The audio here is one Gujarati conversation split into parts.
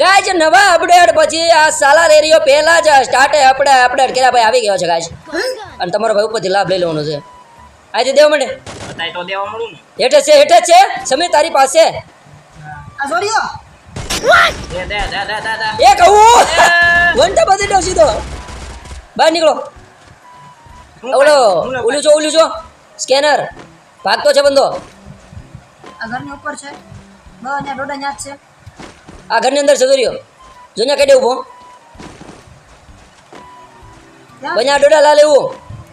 ગાય છે નવા અપડેટ પછી આ સાલા રેરીઓ પહેલા જ સ્ટાર્ટે આપણે અપડેટ કર્યા ભાઈ આવી ગયો છે ગાય અને તમારો ભાઈ ઉપરથી લાભ લઈ લેવાનો છે. આજે દેવા માંડે. બતાય તો દેવા મળું ને. હેઠે છે હેઠે છે. સમીર તારી પાસે. આ સોરીઓ દે દે દે દે દે દે. એ કહું. વંટા બધી દો સીધો. બહાર નીકળો. ઓલો ઓલું છો ઓલું છો સ્કેનર. ભાગતો છે બંદો આ ઘરની ઉપર છે. ડોડા ન્યા છે. આ ઘરની અંદર સદુર્યો જોને કઈ ઊભો ક્યાં? બન્યા ડોડા લાલ એવું.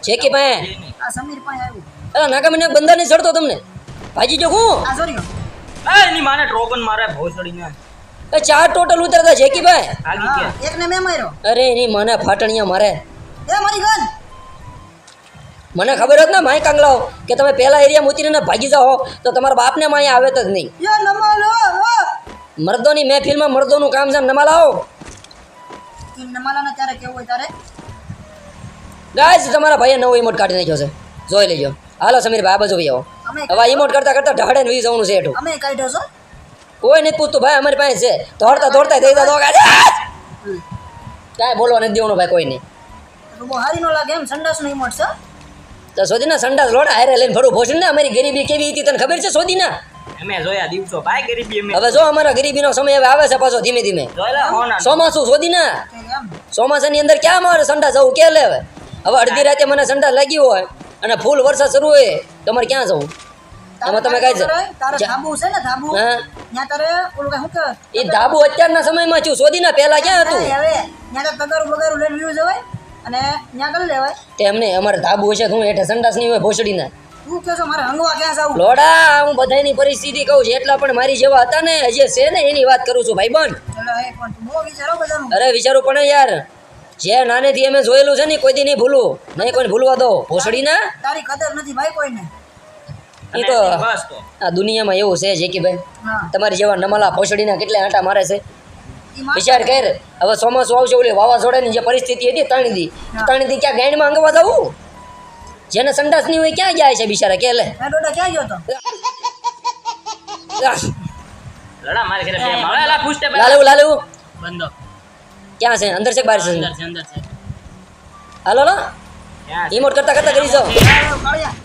છે કે ભાઈ. આ સમીર પાસે આવ્યું. અલા નાકા મને બંદર નહીં ચડતો તમને. ભાજી જો હું. આ સોરીઓ એ એની માને ડ્રોગન મારે ભોસડીને એ ચાર ટોટલ ઉતરતા છે કે ભાઈ. આગી ગયા એકને મે માર્યો. અરે એની મને ફાટણિયા મારે. એ મારી ગન મને ખબર હોત ને માય કાંગલાઓ કે તમે પહેલા એરિયામાં ઉતરીને ભાગી જાઓ તો તમારા બાપને માય અહીંયા આવે જ નહીં. યો નમાલો ઓ મર્દોની મહેફિલમાં મર્દોનું કામ છે નમા લાવો. ઈ નમાલાને ત્યારે કેવું હોય તારે? ગાઈસ તમારા ભાઈએ નવો ઇમોટ કાઢી નાખ્યો છે. જોઈ લેજો. હાલો સમીર ભાઈ આ બાજુ ભાઈ આવો. હવે ઇમોટ કરતા કરતા ઢાડે ને વી જવાનું છે એટલું અમે કાઢ્યો છો? કોઈ નથી પૂછતું ભાઈ અમારી પાસે છે. દોડતા દોડતા થઈ જતો કાંઈ બોલવા નથી દેવાનું ભાઈ કોઈ નહીં. હારી નો લાગે એમ સંડાસ નહીં મળશે છે? તો સોદીના સંડાસ લોડા હારે લઈને ફરું. ભોસડી ને અમારી ગરીબી કેવી હતી તને ખબર છે સોદીના? અમે જોયા દિવસો ભાઈ ગરીબી અમે. હવે જો અમારા ગરીબીનો સમય હવે આવે છે પાછો ધીમે ધીમે. ચોમાસું શોધી ના. ચોમાસાની અંદર ક્યાં મારે સંડા જવું કે લે હવે હવે અડધી રાતે મને સંડા લાગી હોય અને ફૂલ વરસાદ શરૂ હોય તમારે ક્યાં જવું? એમાં તમે કાંઈ ધાબુ છે ને ધાબુ? હા. તારે ઓલું શું કે? એ ધાબુ અત્યારના સમયમાં છું સોદીના પહેલા ક્યાં હતું? હવે ત્યાં તો તગારું બગારું લઈને વ્યૂ જવાય અને ત્યાં કરી લેવાય. અમારે ધાબુ હશે હું હેઠે સંડાસ નહીં હોય ભોસડીના. તું કહે મારે હંગવા ક્યાં જાવું લોડા હું બધાની પરિસ્થિતિ કહું છું. એટલા પણ મારી જેવા હતા ને હજી છે ને એની વાત કરું છું ભાઈ બન અરે વિચારું પણ યાર. જે નાનેથી અમે જોયેલું છે ને કોઈ દી નહીં ભૂલું. નહીં કોઈને ભૂલવા દો. ભોસડીના? તારી કદર નથી ભાઈ કોઈને. એ તો આ દુનિયામાં એવું છે જેકી ભાઈ તમારી જેવા નમલા ભોસડીના કેટલા આંટા મારે છે. વિચાર કર. હવે ચોમાસું આવશે ઓલી વાવાઝોડાની જે પરિસ્થિતિ હતી ત્રણેય દી. ત્રણેય દી ક્યાં ગાંડમાં અંગવા જવું જેને સંડાસ નહીં હોય ક્યાં જાય છે બિચારા કે લે આ ડોડા ક્યાં ગયો તો આહ, લડા મારે ઘરે બે માળા લા પૂછતે લાલુ લાલુ બંધો ક્યાં છે અંદર છે કે બહાર છે અંદર છે અંદર છે હાલો લો ક્યાં છે? ઈમોટ કરતા કરતા કરી જાઓ કાળિયા, કાળિયા.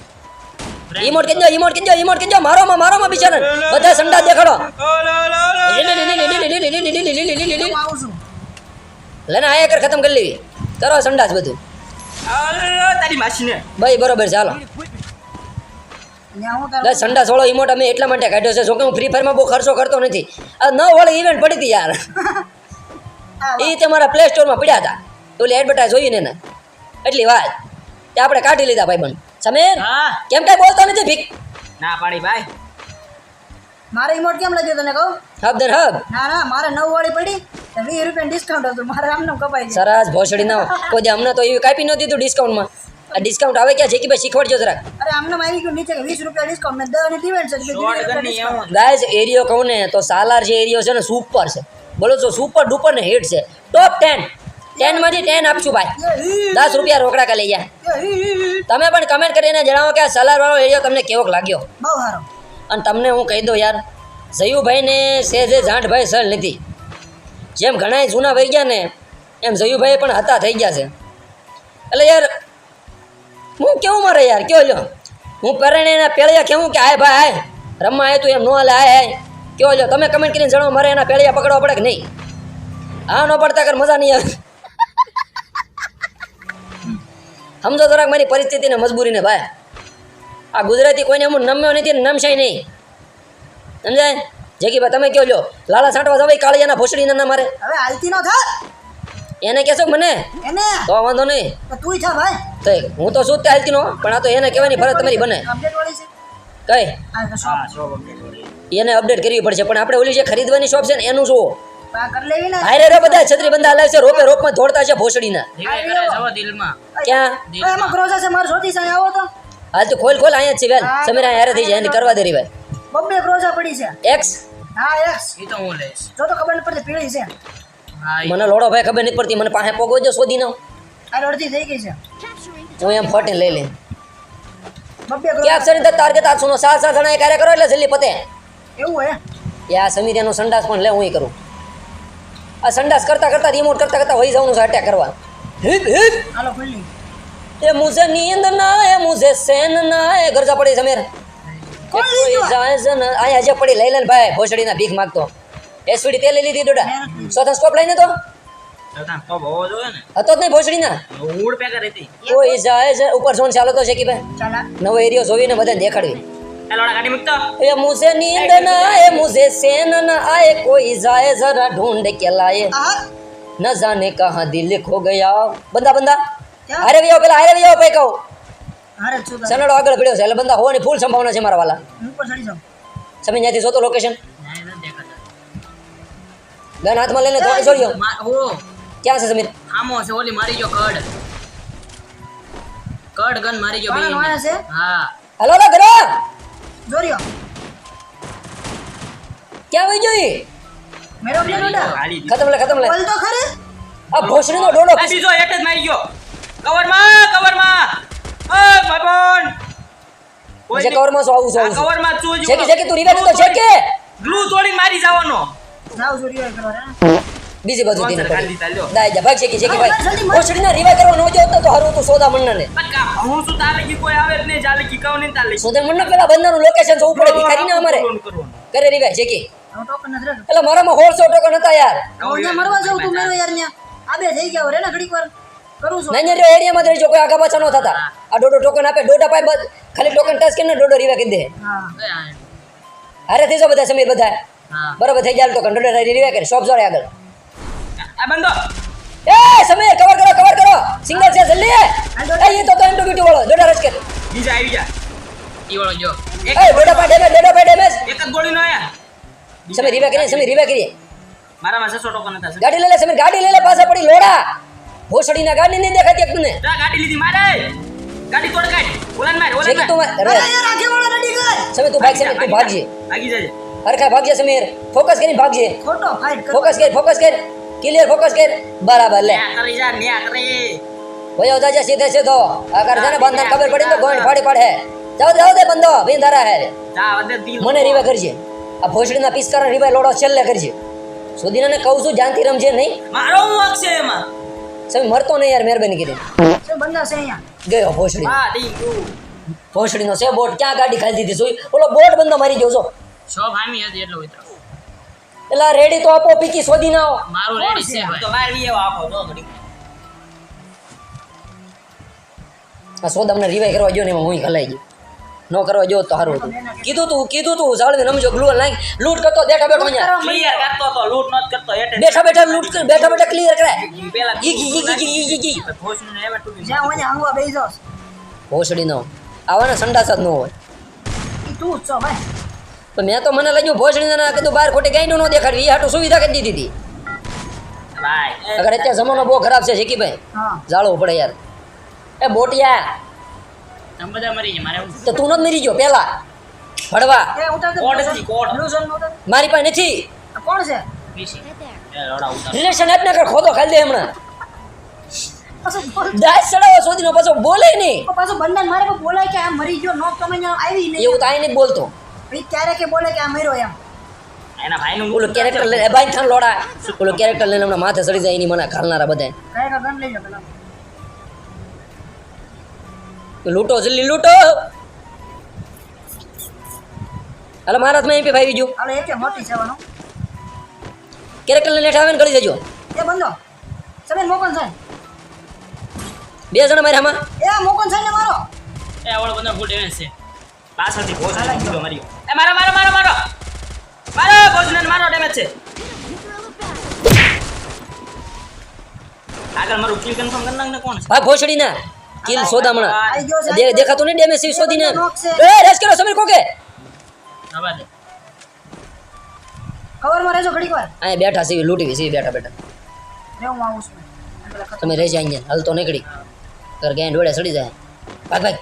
ઈમોટ કેજો ઈમોટ કેજો ઈમોટ કેજો મારો માં મારો માં બિચારા બધા સંડા દેખાડો હું આવું છું લેને આયા કર ખતમ કરી લેવી કરો સંડાસ બધું આલો, તારી માસીને. ભાઈ બરોબર ચાલો. દસ સંડા સોળો ઇમોટ અમે એટલા માટે કાઢ્યો છે જો કે હું ફ્રી ફાયરમાં બહુ ખર્ચો કરતો નથી. આ ન વાળી ઇવેન્ટ પડી હતી યાર. એ તમારા પ્લે સ્ટોરમાં પડ્યા હતા. ઓલી એડવર્ટાઇઝ જોઈને ને એટલી વાત. કે આપણે કાઢી લીધા ભાઈ બન સમીર કેમ કઈ બોલતો નથી ભીખ? ના પાડી ભાઈ. મારે ઇમોટ કેમ લાગ્યો તને કહું? હબ દર હબ ના ના મારે નવ વાળી પડી તો વીસ રૂપિયા ડિસ્કાઉન્ટ હતું. મારે આમને કપાઈ સરસ ભોસડી ના કોઈ અમને તો એવી કાપી નહોતી તું ડિસ્કાઉન્ટમાં આ ડિસ્કાઉન્ટ આવે ક્યાં? છે કે ભાઈ શીખવાડજો જરાક. અરે આમને આવી ગયું નીચે વીસ રૂપિયા ડિસ્કાઉન્ટ મેં દસ અને ઇવેન્ટ છે ગાઈઝ એરિયો કહું ને તો સાલાર જે એરિયો છે ને સુપર છે. બોલો છો સુપર ડુપર ને હિટ છે. ટોપ ટેન ટેનમાંથી ટેન આપશું ભાઈ. દસ રૂપિયા રોકડા કા લઈ જાય તમે પણ કમેન્ટ કરીને જણાવો કે આ સાલાર વાળો એરિયો તમને કેવોક લાગ્યો? બહુ સારો. અને તમને હું કહી દઉં યાર જયુભાઈને સેજે જાંઠભાઈ સર નથી જેમ ઘણાય જૂના વહી ગયા ને એમ જયુભાઈ પણ હતા થઈ ગયા છે. એટલે યાર હું કેવું મારે યાર કયો લ્યો? હું પરણે એના પેળિયા કેવું કે આય ભાઈ આય રમવા આવ્યું તું એમ ન હાલે આય આય કયો લ્યો તમે કમેન્ટ કરીને જણાવો મારે એના પેળિયા પકડવા પડે કે નહીં? હા ન પડતા કર મજા નહીં આવે. સમજો જરાક મારી પરિસ્થિતિને મજબૂરીને ભાઈ. આ ગુજરાતી કોઈને હું નમ્યો નથી નમશાય નમશે નહીં. સમજાય? જેકી ભાઈ તમે કહો લો લાલા છાંટવા જવાય કાળિયાના ભોસડીના ના મારે. હવે હાલતી નો થા. એને કહેશો મને? એને? તો વાંધો નહીં. તો તું છે ભાઈ. તો હું તો શું હાલતી નો પણ આ તો એને કહેવાની ફરજ તમારી બને. કઈ? એને અપડેટ કરવી પડશે પણ આપણે ઓલી જે ખરીદવાની શોપ છે ને એનું શું? આ કરી લેવી ને. હારે રે બધા છત્રી બંધા હલાવે છે રોપે રોપમાં દોડતા છે ભોસડીના. ક્યાં? એમાં ક્રોઝા છે મારે સોતી સાંઈ આવો તો. હાલ તો ખોલ ખોલ અહીંયા છે વેલ. સમીરા હારે થઈ જાય એને કરવા દે રી ભાઈ. બબ્બે ક્રોઝા પડી છે. એક્સ હા એક્સ એ તો હું લઈશ. જો તો ખબર નથી પડતી પીળી છે. મને લોડો ભાઈ ખબર નથી પડતી મને પાસે પોગો જો શોધી નો અરે અડધી થઈ ગઈ છે. હું એમ ફોટીને લઈ લે ક્યાં કે ક્રોઝા ટાર્ગેટ આ સુનો સાત સાત જણા કાર્ય કરો? એટલે જલ્દી પતે. એવું હે? યા સમીર એનો સંડાસ પણ લે હું ઈ કરું. આ સંડાસ કરતા કરતા રિમોટ કરતા કરતા વહી જવાનું છે અટેક કરવા. હિપ હિપ હાલો ખુલ્લી એ મુજે નીંદ ના એ મુજે સેન ના એ ગરજા પડી સમીર કોણ લીધું જાય આયા જે પડી લઈ લેને ભાઈ ભોસડીના ભીખ માંગતો. એસવીડી તેલ લઈ લીધી ડોડા સોતન સ્કોપ લઈને તો? કોઈ જાય ઉપર જોન છે કે ભાઈ. નવો એરિયો જોવીને બધાને દેખાડવી. એ મુઝે નીંદ ના એ કોઈ જાય જરા ઢૂંઢ કે લાયે. ન જાને કહા દિલ ખો બંદા બંદા હારે વિયો પેલા અરે વિયો પે કહો. અરે છું સનડો આગળ પડ્યો છે એટલે બંદા હોવાની ફૂલ સંભાવના છે મારા વાલા. ઉપર ચડી જાવ તમે ત્યાંથી જોતો લોકેશન. ગન હાથમાં લઈને થોડી છોડ્યો ઓ ક્યાં છે સમીર? આમો છે ઓલી મારી ગયો કડ. કડ ગન મારી ગયો વાળા વાળા છે? હા. હલો લો ગરો જોરિયો. ક્યાં વઈ જોઈ મેરો બ્લેડ ડોડા ખતમ લે ખતમ લે. બોલ તો ખરે. આ ભોસડીનો ડોડો બીજો એક જ મારી ગયો. કવરમાં કવરમાં. ઓ બાબોન જે કવરમાં આવું છું આવું છું? કવરમાં ચૂજ છે કે છે કે તું રીવે તો છે કે? ગ્લુ તોડી મારી જવાનો. જાવ જોરિયો એ કરવા રે બીજી બાજુ દીને પડી દાય જા ભાગ છે કે છે કે ભાઈ મત. ના રીવા કરવાનો જોતો તો હારું તો સોદા મન્ના ને પક્કા હું શું તાલે કી કોઈ આવે ને જાલે કી કહું ને તાલે સોદા મન્ના પેલા બંદરનું લોકેશન જોવું પડે ભિખારી ના અમારે. કરવાનું, કરવાનું. કરે રીવા છે કે એટલે મારામાં હોળસો ટોકન હતા યાર. મરવા જાઉં તું મેરો યાર ન્યા આબે થઈ ગયા રે ને ઘડીક વાર. કરું છું. રહ્યો એરિયામાં જ રહેજો કોઈ આગા પાછા ન થતા. આ ડોડો ટોકન આપે ડોડા પાય ખાલી ટોકન ટચ કરીને ડોડો રીવા કરી દે. અરે હારે થઈ જાઓ બધા સમીર બધા. બરોબર થઈ જાય ટોકન ડોડો રીવા કરી શોપ જોડે આગળ. આ બંધો. એ સમીર કવર કરો કવર કરો. સિંગલ છે જલ્દી. એ એ તો તો એમ બીટુ વાળો ડોડા રસ કર બીજા આવી જા ઈ વાળો જો. એક એ દોડા પાય ડેમેજ દોડા પાય ડેમેજ એક જ ગોળીનો આયા. સમીર રીવા કરી સમીર રીવા કરીએ મારામાં છસો ટોકન હતા ગાડી લઈ લે સમીર ગાડી લઈ લે પાછા પડી લોડા. ભોસડીના ગાડી નહીં દેખાતી એક તને ગાડી લીધી મારે. ગાડી તોડ કાઢ. ઓલાન માર ઓલાન માર. તું અરે અરે યાર આગે વાળો રેડી કર. સમીર તું ભાગ તું ભાગજે. ભાગી જજે. હરખા ભાગજે સમીર ફોકસ કરી ભાગજે. ખોટો ફાઇટ કર. ફોકસ કર ફોકસ કર. ક્લિયર ફોકસ કર. બરાબર લે. ન્યા કરી જા ન્યા કરી. ભયો જાજે સીધે સીધો. આ કર બંધન ખબર પડી તો ગોઈન ફાડી પડે. જાવ જાવ દે બંધો ભીન ધરા હે. મને રીવે કરજે. આ ભોસડીના પીસ કરણ રીવે લોડો છેલ્લે કરજે. સુધીને કહું છું જાનથી રમજે નહીં. મારો વાંક છે એમાં? સમી મરતો નહીં યાર મહેરબાની કરી છે બંદા છે અહીંયા? ગયો ભોસડી. હા ડી ટુ ભોસડીનો છે બોટ ક્યાં ગાડી ખાલી દીધી જોઈ ઓલો બોટ બંધો મારી ગયો છો શોપ ભામી હતી એટલો ઉતરો. એલા રેડી તો આપો પીકી શોધી ના આવો. મારું રેડી છે તો મારવી એવો આપો જો ઘડી આ સોદા અમને રિવાઈ કરવા ગયો ને એમાં હું ખલાઈ ગયો. ન કરવા જો તો સારું હતું. કીધું તું કીધું તું જાળવી નમજો ગ્લુઅલ નાખ. લૂટ કરતો બેઠા બેઠો અહીંયા. ક્લિયર કરતો તો લૂટ નત કરતો એટલે બેઠા બેઠા લૂટ કર બેઠા બેઠા ક્લિયર કરાય. પેલા ઈ ગી ઈ ગી ઈ ગી ઈ ગી. ભોસનું એમાં તૂટી જ્યાં. હોય હંગવા બેસી જાવ ભોસડી નો આવા ને સંડાસ જ ન હોય. તું છો ભાઈ. તો મેં તો મને લાગ્યું ભોસડી ના કીધું બહાર ખોટી ગાઈનું ન દેખાડવી. એ હાટું સુવિધા કરી દીધી હતી ભાઈ અગર અત્યારે જમાનો બહુ ખરાબ છે શીખીભાઈ ભાઈ. જાળવું પડે યાર. એ બોટિયા બધા મરી ગયા. મારે તો તું નથી મરી ગયો પેલા. એ દે. મારી પાસે નથી. કોણ છે? એ રિલેશન આપને કર ખોદો ખાલી દે હમણાં. દાસ ચડાવો શોધીનો પાછો બોલે નહીં. પાછો બંધન મારે બોલાય કે આ મરી ગયો નો તમે આવી નહીં. એવું તો આઈ નહીં બોલતો. પછી ક્યારે કે બોલે કે આ મર્યો એમ. એના ભાઈનું ઓલો કેરેક્ટર લઈને ભાઈ થાન લોડા. ઓલો કેરેક્ટર લઈને હમણાં માથે ચડી જાય એની મને ખાલનારા બધા લૂંટો જલ્દી લૂંટો. હાલો મારા હાથમાં એમપી ભાઈ બીજું. હાલો એક મોટી કેરેક્ટર લઈને આવે ને કરી દેજો. એ બંધો. સમીર મોકન છે બે જણા મારે આમાં. એ મોકન છે ને મારો. એ ફૂલ ડેમેજ છે. પાછળથી મારી એ મારો મારો મારો મારો. મારો ને મારો ડેમેજ છે. આગળ મારું કિલ કન્ફર્મ કરી નાખ ને કોણ ભાઈ ભોસડી ના કિલ સોદામણા દેખાતું નહીં ડેમેજ સી છે. એ રેસ કરો સમીર કોકે? કવરમાં રહેજો ઘડીક વાર. અહીંયા બેઠા સી લૂટી સી બેઠા બેઠા. રે હું આવું છું. તમે રહેજો અહીંયા હાલ તો નીકળી. ઘર ગેંડ વડે સડી જાય. ભાગ ભાગ.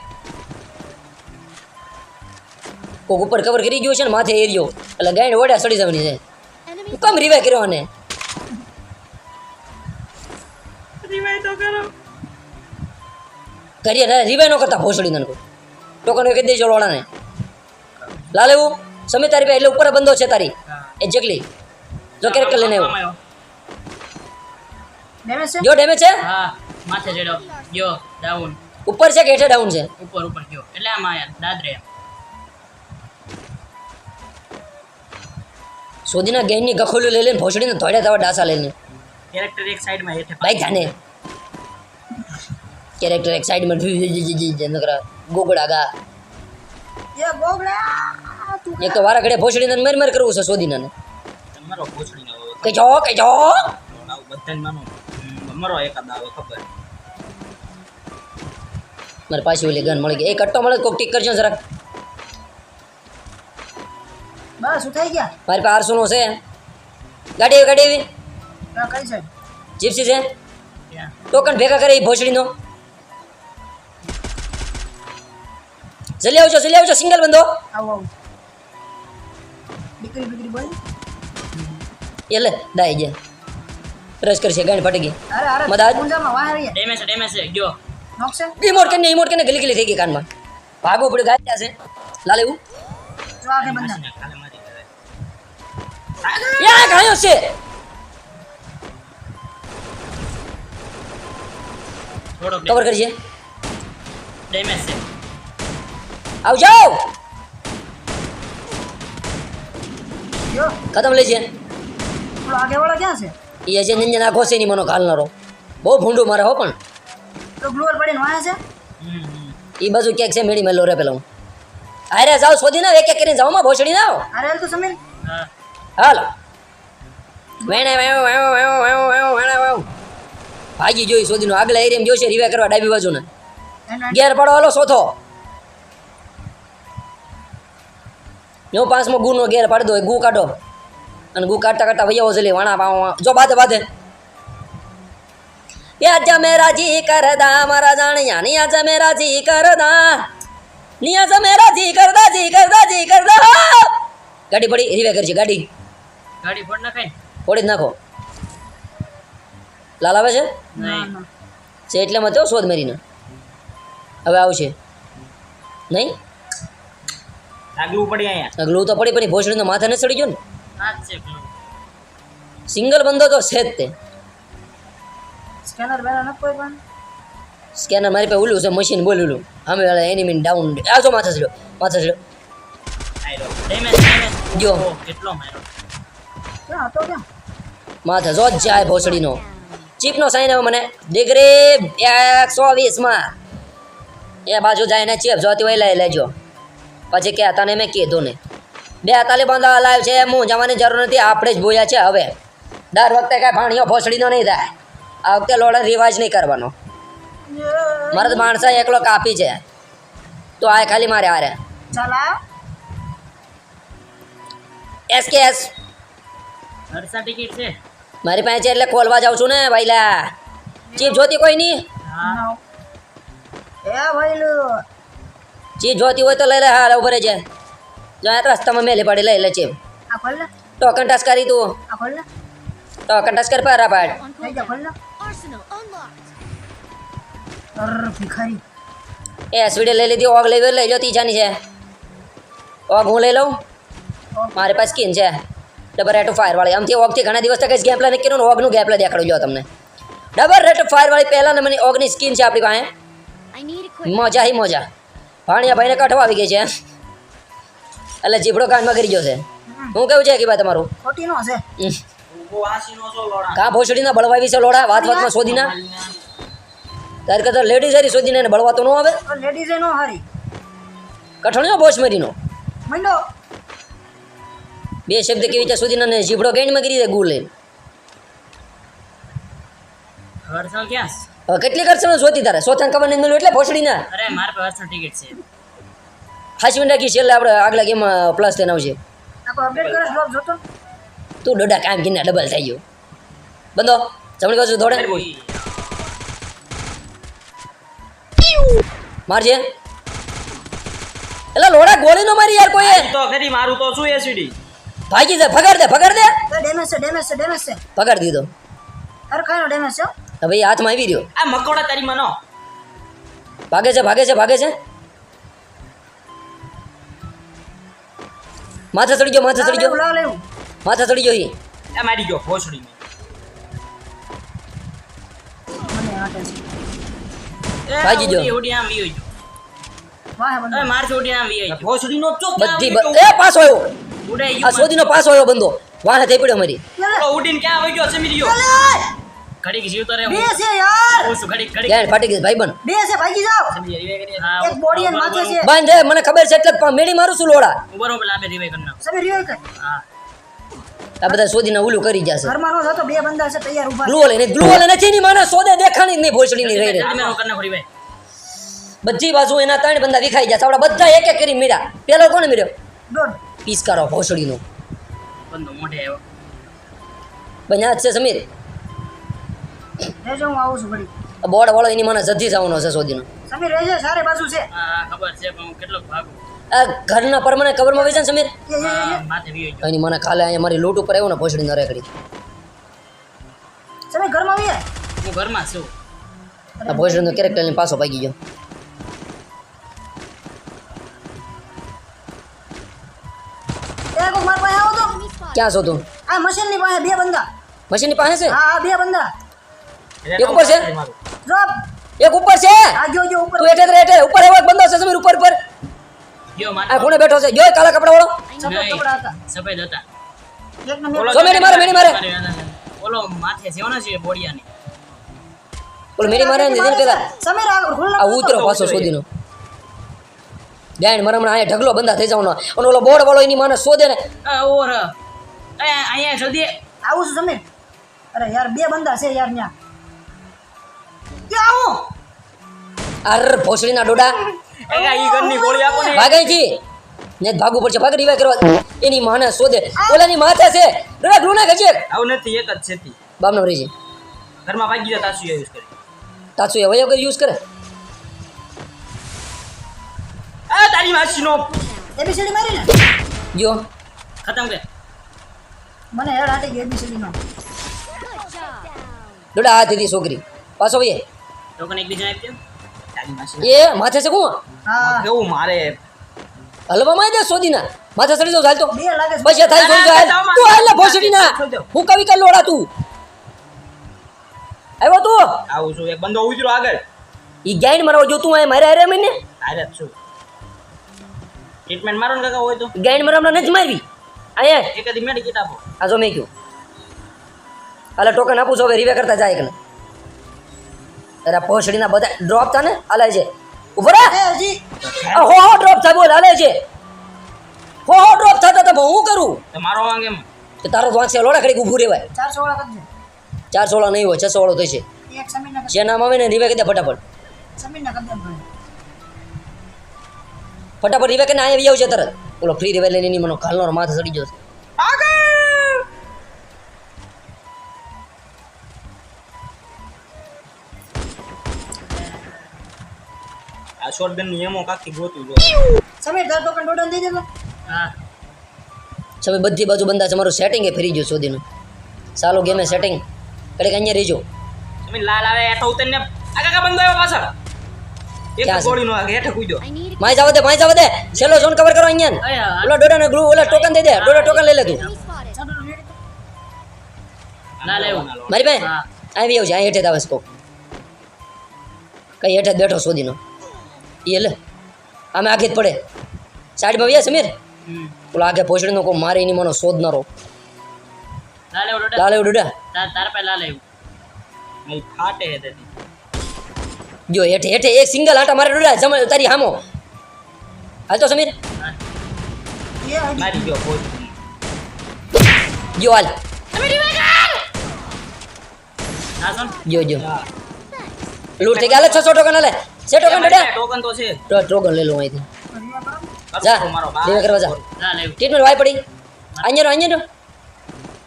કોક ઉપર કવર કરી ગયો છે ને માથે એરિયો એટલે ગાયને વડે સડી જવાની છે. કેમ રિવાય કર્યો આને? રિવાઈ તો કરો. કરીએ રિવાય ન કરતા ભોસડી નાનકો ટોકન કહી દેજો લોડાને લાલ એવું સમય તારી પાસે એટલે ઉપર બંધો છે તારી. એ જગલી જો કેરેક્ટર લઈને આવ્યો આવ્યો ડેમેજ છે? જો ડેમેજ છે? હા માથે જડો જો ડાઉન ઉપર છે કે હેઠે ડાઉન છે? ઉપર ઉપર ગયો. એટલે આમાં યાર દાદરે સોદીના ગેંગની ગખોલું લઈ લઈને ભોસડીને ધોડ્યા તવા ડાસા લઈને. કેરેક્ટર એક સાઈડમાં હેઠે ભાઈ જાને કેરેક્ટર એક સાઈડમાં નકરા ગોગડા ગા. એ ગોગડા તું એક તો વારા ઘડે ભોસડીને મેર મેર કરવું છે સોદીનાને તમારો ભોસડીનો કઈ જો કઈ જો આવું બધાને માનો. હમ, મરો એકાદ આવે ખબર. મારે પાછી ઓલી ગન મળી ગઈ. એક અટ્ટો મળે કોક ટીક કરજો જરાક. બસ ઉઠાઈ ગયા? મારી પાસે આરસોનો છે. ગાડી ગાડી કઈ છે? જીપસી છે. ટોકન ભેગા કરે એ ભોસડીનો. જલ્દી આવજો જલ્દી આવજો સિંગલ બંધો. આવો. આવો દીકરી દીકરી બોલ? એટલે દાઈ ગયા. રસ કરશે ગાડી ફાટી ગઈ. અરે અરે મદાજ? ડેમેજ છે ડેમેજ છે ગયો. નોક છે ઈમોટ કરીને ઈમોટ ગલી ગલી થઈ ગઈ કાનમાં. ભાગો પડ્યું ગાય છે. લાલ એવું જો આગે બંધા. યા ગાયો છે! કવર કરજે ડેમેજ છે. આવજો! ખતમ લેજે પેલો આગે વાળો ક્યાં છે? એ અજય નિંજન આખો છે મનો ઘાલનારો. બહુ ભૂંડું મારે હો પણ. તો પડીને છે? એ બાજુ ક્યાંક છે મેળી મેલો રે પેલા. હું અરે જાઓ શોધી ના એક એક કરીને જાઓ માં ભોસડી ના આવો. અરે હાલ તો સમીર હા. હાલો. વેણે વેણો વેણો વેણો વેણો વેણો વેણો વેણો. ભાગી જોઈ શોધીનો. આગલા એરિયા જોશે રિવે કરવા ડાબી બાજુને. ને ગેર પડો હાલો સોથો યો પાંચમો ગુનો ગેર પાડી દો ગુ કાઢો. અને ગુ કાઢતા કાઢતા વૈયાવો જલી વાણા પાવા જો બાધે બાધે એ આજા મેરા જી કરદા મારા જાણ્યા ની આજ મેરા જી કરદા. ની આજ મેરા જી કરદા જી કરદા જી કરદા. ગાડી પડી રીવે કરજે ગાડી. ગાડી પડ નાખાય પડી જ નાખો. લાલ આવે છે? ના ના. છે એટલે મત શોધ મેરીને. હવે આવશે. નહીં? લાગલું પડી અહીંયા. ગ્લુ તો પડી પણ ભોસડીનો માથે ન ચડી ગયો ને? આ જ છે. સિંગલ બંધો તો છે જ તે. સ્કેનર બેનર ન કોઈ પણ. સ્કેનર મારી પાસે ઓલું છે મશીન બોલેલું. અમે વાળા એનિમી ડાઉન આ જો માથે ચડ્યો માથે ચડ્યો આયરો. Damage damage. જો. કેટલો માર્યો. ક્યાં હતો ક્યાં માથે જો જ જાય ભોસડીનો. ચીપનો સાઈન આવે મને. ડિગ્રી એકસો વીસમાં. એ બાજુ જાય ને ચીપ જોતી હોય લઈ લેજો. પછી કે તને મેં કીધું ને બે તાલીબાન લાઈવ છે હું જવાની જરૂર નથી આપણે જ બોલ્યા છે હવે. દર વખતે કાંઈ ભાણીઓ ભોસડીનો નહીં થાય. આ વખતે લોડે રિવાજ નહીં કરવાનો. મારે તો માણસા એકલો કાપી છે. તો આ ખાલી મારે હારે. ચાલ એસ કે એસ. સર્ટિફિકેટ છે? મારી પાસે છે એટલે ખોલવા જાઉં છું ને ભાઈલા. ચીપ જોતી કોઈ નહીં? હા. એ ભાઈલું ચીપ જોતી હોય તો લઈ લે હા ઉભરે છે જાય રસ્તામાં મેલી પડી લઈ લે ને ટોકન ટચ કરી તું. ટોકન ટચ કર પારા પાડ. એ એસવીડી લઈ લીધી ઓગ લઈ લઈ લો ત્રીજાની છે. ઓગ હું લઈ લઉં? મારી પાસે સ્કીન છે. ડબલ રેટ ફાયર વાળી. આમથી ઓગથી ઘણા દિવસ તક ગેમ પ્લે નહીં કર્યું ને ઓગનું ગેમ પ્લે દેખાડું જો તમને. ડબલ રેટ ફાયર વાળી પહેલાં ને મને ઓગની સ્કીન છે આપણી પાસે. મજા હી મજા. ભાણિયા ભાઈને કાઢવા આવી ગઈ છે. એટલે જીભડો કાનમાં કરી ગયો છે. હું કેવું છે કે ભાઈ તમારું? ખોટી નો છે. હમ. ઊભો હાસીનો છો લોડા. ભોસડીના બળવા વિશે લોડા વાત વાતમાં શોધીના? તારે કરતા લેડીઝ હારી શોધીને એને બળવા તો ન આવે? લેડીઝ નો હારી. કઠણ્યો બોસ મરીનો મંડો. બે શબ્દ કેવી રીતે શોધીને ને જીભડો ગેંડમાં કરી દે ગુ લઈને? ક્યાં? છે? હવે કેટલી કરશે ને શોધી તારે? સોથાને ખબર નહીં મળ્યું એટલે ભોસડીના અરે મારા પાસે વર્ષો ટિકિટ છે. હાસી નાખી છેલ્લે આપણે આગલા ગેમ પ્લસ થઈને આવશે જોતો. તું ડોડા કામ કરીને ડબલ થઈ ગયો. બંધો જમણી બાજુ દોડે. મારજે. એટલે લોડા ગોળી નો મારી યાર કોઈ તો ખરી મારું તો શું એસીડી ભાગી દે ફગાડ દે ફગાડ દે. ડેમેજ છે ડેમેજ છે ડેમેજ છે. ફગાડ દીધો. અરે ખાઈ ડેમેજ છે હો. ભાઈ હાથમાં આવી રહ્યો. આ મકોડા તારી મનો. ભાગે છે ભાગે છે ભાગે છે. માથે ચડી ગયો માથે ચડી ગયો. માથે ચડી ગયો મારી ગયો ભોસડી ભાગી. ઉડી, આમ ગયો. આમ ગયો. ચોક બધી એ પાછો આવ્યો ઉડાઈ આ સોદીનો પાછો આવ્યો બંદો. વાહે થઈ પડ્યો મારી. ઉડીને ક્યાં આવી ગયો સમીર ગયો! ઘડીક જીવતો રહે બે છે યાર. હું ઘડીક ઘડીક. યાર ફાટી ગઈ ભાઈ બન. બે છે ભાગી જાવ સમજી કરી હા, એક બોડી અને માથે છે. બંધ રે મને ખબર છે એટલે પણ મેડી મારું છું લોડા. ઊભો રહો, પેલા આ બે રીવે કરી નાખો. સમીર રિવાઈ કર. હા. આ બધા સોદીના ઉલું કરી જશે ઘરમાં નો થતો બે બંદા છે તૈયાર ઊભા. ગ્લુઅલ એને ગ્લુઅલ નથી ની માને સોદે દેખાણી નહીં ભોસડી ની રહી રહી. જલ્દી મેરો કરી નાખો. બધી બાજુ એના ત્રણ બંદા વિખાઈ ગયા આપડા બધા એક એક કરી મીરા પેલો કોને મીર્યો પીસ પીસકારો ભોસડીનો. બંધો મોઢે આવ્યો. બન્યા છે સમીર? રહેજો હું આવું છું ઘડી બોર્ડ વાળો એની મને જતી જવાનો છે સોદીનો સમીર રહેજે સારે બાજુ છે. હા, હા, ખબર છે પણ હું કેટલોક ભાગું. ઘરના પરમાને કવરમાં વેચાણ સમીર. એની મને કાલે અહીંયા મારી લૂંટ ઉપર આવ્યો ને ભોસડી ન રેકડી. સમીર ઘરમાં આવીએ? હું ઘરમાં છું. આ ભોસડીનો કેરેક્ટર લઈને પાછો ભાગી ગયો. ક્યાં છો તું? આ મશીનની પાસે બે બંદા. મશીનની પાસે છે? હા હા બે બંદા. એક ઉપર છે? ડ્રોપ એક ઉપર છે? આ જો જો ઉપર. તું એઠે જ ઉપર એવો એક બંદો છે સમીર ઉપર ઉપર. ગયો માથે. આ ખૂણે બેઠો છે. જો કાળા કપડા વાળો સફેદ કપડા હતા. સફેદ હતા. એક નંબર. જો મેરી મારે, મેરી. મારે. ઓલો માથે છે ને છે બોડિયાની. બોલ મેરી મારે ને દીધીને પેલા. સમીર આ ઉતરો પાછો શોધીનો. બેન મરમણા હમણાં ઢગલો બંધા થઈ જવાનો. અને ઓલો બોર્ડ વાળો એની માને શોધે ને. ઓર અહીંયા જલ્દી. આવું છું સમીર અરે યાર બે બંદા છે યાર ન્યા કે આવું અર ભોસડીના ડોડા. એ આ ઈ ગનની ગોળી આપો ને. ભાગાઈ છી ને જ ભાગવું પડશે ભાગ રિવાય કરવા. એની માને શોધે. ઓલાની માથે છે. ડોડા ગ્લુ નાખે છે નથી એક જ છે બામનો રહી ઘરમાં ભાગી જતા તાસુ યુઝ કરી તાછું એ વયો યુઝ કરે? આ તારી માસીનો. એબીસીડી મારી ને જો. ખતમ કર. મને હેડ હાટી ગઈ એબીસીડી નો ડોડા હાથ દીધી છોકરી. પાછો વયે ટોકન એકબીજાને આપી દો. એ માથે છે કોણ? હા. કેવું મારે. હલવામાં દે શોધીના માથે ચડી જાવ ચાલતો બે લાગે બસ થાય જોઈ જાય. તું હાલ ને ભોસડીના હું કવિ કર લોડા તું. આવ્યો તું? આવું છું એક બંદો ઉતરો આગળ. ઈ ગાઈન મારવા જો તું આ મારે હારે મને અરે છું. ટ્રીટમેન્ટ મારો ને કાકા હોય તો? ગાઈન મારવા હમણાં નથી મારવી. અહીંયા એક દી મેડિકેટ આપો. આ જો મેં કયો હાલે ટોકન આપું છું હવે રીવે કરતા જાય કે અરે આ બધા ડ્રોપ થા ને? હાલે છે. આ હો હો ડ્રોપ થાય બોલ હાલે છે. હો હો ડ્રોપ થતા તો હું કરું? તો મારો વાંગ એમ. કે તારો વાંગ છે લોડા ખડી ઊભું રહેવાય. ચાર સોળા કરજે. ચાર સોળા નહીં હોય છસો વાળો થશે. એક સમીર ના જે નામ આવે ને રીવે કરી ફટાફટ. સમીર ના કરજે ફટાફટ રીવે કે અહીંયા આવી આવશે તરત. ઓલો ફ્રી રીવે લઈને એની મને ખાલનો માથે ચડી જશે આ શોટગન નિયમો કાકી ગોતું જો સમીર તાર ટોકન ડોડન દઈ દેતો હા. સમીર બધી બાજુ બંધા છે. મારું સેટિંગ એ ફરી ગયું શોધીનું. ચાલો ગેમે સેટિંગ કડીક અહીંયા રહેજો. સમીર લાલ આવે હેઠો ઉતરીને આ કાકા બંદો આવ્યો પાછળ. એક ગોળી નો હેઠે કૂદ્યો. માય જાવ દે માય જાવ દે. છેલ્લો ઝોન કવર કરો અહીંયા. ઓલો ડોડાને ગ્લુ ઓલો ટોકન દઈ દે. ડોડા ટોકન લઈ લે તું. ના આવ્યો મારી હા. આવી આવજે અહીં હેઠે જ આવે સ્કોપ કઈ હેઠે જ બેઠો શોધીનો. એ લે આમે આગે જ પડે. સાઈડમાં વ્યા સમીર. ઓલા આગે નો કોઈ મારે એની મનો શોધનારો લાલ આવ્યો ડોડા. લાલ એવું તાર પે લાલ ફાટે હે તેથી જો હેઠે હેઠે એક સિંગલ આટા મારે ડોડા જમ તારી હામો. હાલ તો સમીર. મારી ગયો બોલ જો હાલ. જો જો. લૂટ થઈ ગયા. છસો ટકા ના હાલે છે ટોકન ડોડા ટોકન તો છે. તો ટોકન લઈ લો અહીંથી. જા. લેવા કરવા જા. ના લે ટ્રીટમેન્ટ વાય પડી. અહીંયા રહો અહીંયા રહો.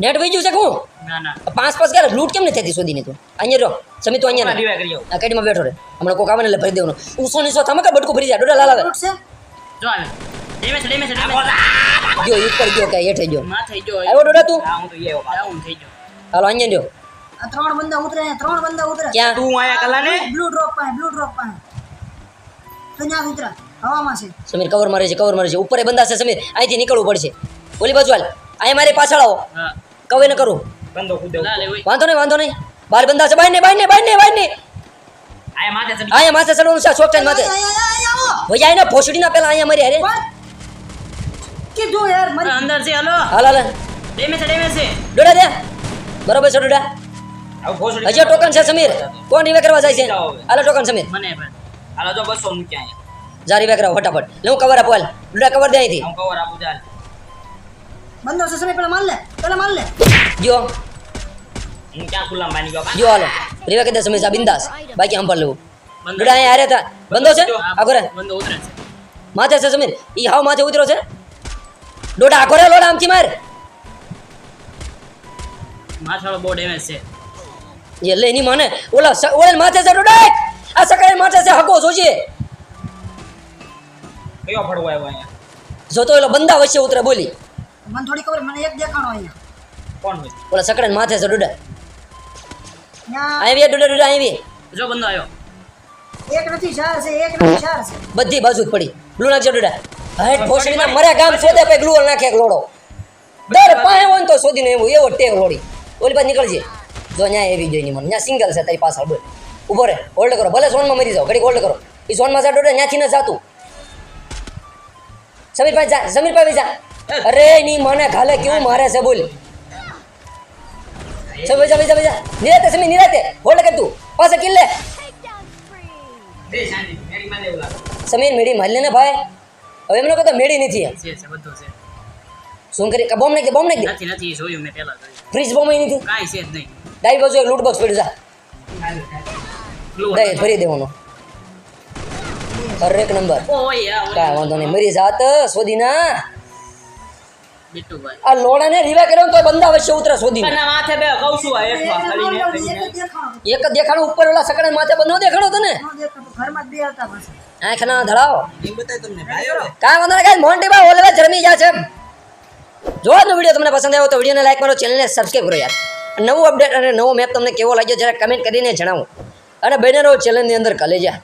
નેટ વઈ ગયું છે કોણ ના ના. પાંચ પાંચ ગયા લૂટ કેમ નથી થતી શોધીને તું? અહીંયા રહો. સમી તું અહીંયા રહો. કરી આ કેડીમાં બેઠો રે હમણાં કોક આવે ને એટલે ભરી દેવાનો. ઉસો નીસો થમે કે બટકું ભરી જાય. ડોડા લાલ આવે. લૂટ છે? જો આવે. ડેમેજ ડેમેજ ડેમેજ ગયો ઉપર ગયો કે હેઠે ગયો. માથે જો આવ્યો ડોડા તું? હા હું તો આવ્યો ડાઉન થઈ ગયો. હાલો અહીંયા રહ્યો. ત્રણ બંદા ઉતરે ત્રણ બંદા ઉતરે. ક્યાં? તું આયા કલા ને બ્લુ ડ્રોપ પાસે બ્લુ ડ્રોપ પાસે. ત્યાં ઉતરા હવામાં છે. સમીર કવર મારે છે કવર મારે છે. ઉપર એ બંધા છે સમીર. અહીંથી નીકળવું પડશે. ઓલી બાજુ હાલ. અહીંયા મારી પાછળ આવો. કવે ન કરું. વાંધો નહીં વાંધો નહીં. બાર બંધા છે બાય ને બાય ને બાય ને બાય ને આયા માથે ચડી. અહીંયા માથે ચડવાનું છે ચોકટાઈ માથે. અહીંયા, ભોસડીના પેલા મારી હારે. કીધું યાર મારી અંદર છે હલો. હાલ હાલ. ડેમેજ છે ડેમેજ છે. ડોડા દે. બરોબર છે ડોડા. હજી ટોકન છે સમીર. કોણ રિવે કરવા જાય છે? હાલો ટોકન સમીર. મને હાલો જો બસો મૂક્યા અહીંયા. જારી રિવે કરાવો ફટાફટ. લે હું કવર આપો હાલ. ડોડા કવર દે અહીંથી. હું કવર આપું ચાલ. બંધો છે સમય પેલા માલ લે. પેલા માલ લે. જો. હું ક્યાં ખુલ્લા માની બાપા જો હાલો. રીવા કહી દે સમીર જા બિંદાસ. બાકી આમ પર લેવું. ગડા અહીંયા હારે હતા. બંધો છે આ બંધો ઉતરે છે. માથે છે સમીર. ઈ હાવ માથે ઉતરો છે. ડોડા આગોરે લોડા આમથી માર. માથાળો બહુ ડેમેજ છે. એ લે એની મને. ઓલા ઓલા માથે છે ડોડા આ સકાળે માથે છે હકો જોજે. કયો ફડવો આવ્યો અહીંયા? જો તો ઓલો બંદા વચ્ચે ઉતરે બોલી. મને થોડી ખબર મને એક દેખાણો અહીંયા. કોણ હોય? ઓલા સકડે માથે છે ડોડા. આવી ડોડા ડોડા આવી જો બંધો આવ્યો. એક નથી ચાર છે એક નથી ચાર છે. બધી બાજુ જ પડી. ગ્લુ નાખજો ડોડા. હાઈટ ભોસડીના મર્યા ગામ શોધે પછી ગ્લુ નાખે એક લોડો. દર પાસે હોય તો શોધીને એવું એવો ટેવ લોડી. ઓલી પાસે નીકળજે. જો ન્યા એવી જોઈ મને. ન્યા સિંગલ છે તારી પાછળ બોલ. ઊભો રે હોલ્ડ કરો ભલે ઝોનમાં મરી જાઓ ઘડીક હોલ્ડ કરો. એ ઝોનમાં જાડો ડોડા ન્યાથી ન જાતું. સમીરભાઈ જા સમીરભાઈ જા. અરે ની મને ખાલે કેવું મારે છે બોલ. સમીર જા જા જા. નિરાતે સમીર નિરાતે. હોલ્ડ કર તું. પાસે એવું લાગે સમીર મેડી મારી લે ને ભાઈ. હવે એમનો કહેતો મેડી નથી એમ. છે છે બધું છે. શું કરી બોમ્બ નાખી બોમ્બ નાખી નથી નથી જોયું મેં પહેલા ફ્રીજ બોમ્બ નથી? કાઈ છે જ નહીં. ડાઈ બાજુ લૂટ બોક્સ પડ્યું જા. ડાઈ ભરી દેવાનો. હરેક એક નંબર ઓય કાંઈ વાંધો નહીં. મરી જાત સોદીના. ના આ લોડાને રીવા કર્યો ને તો બંદા વચ્ચે ઉતરે સોદીને. ના માથે બે કહું છું આ એક ને દેખાડો ઉપર ઓલા સકડે માથે બંધો દેખાડો તને? આંખ આંખના ધડાવો કાંઈ વાંધો નહીં કાંઈ મોન્ટી બા ઓલવે જરમી ગયા છે જો આજનો વીડિયો તમને પસંદ આવ્યો તો વિડીયોને લાઈક કરો ચેનલને સબસ્ક્રાઈબ કરો યાર. નવું અપડેટ અને નવો મેપ તમને કેવો લાગ્યો જરા કમેન્ટ કરીને જણાવો. અને બહેનો ચેનલની અંદર કલેજા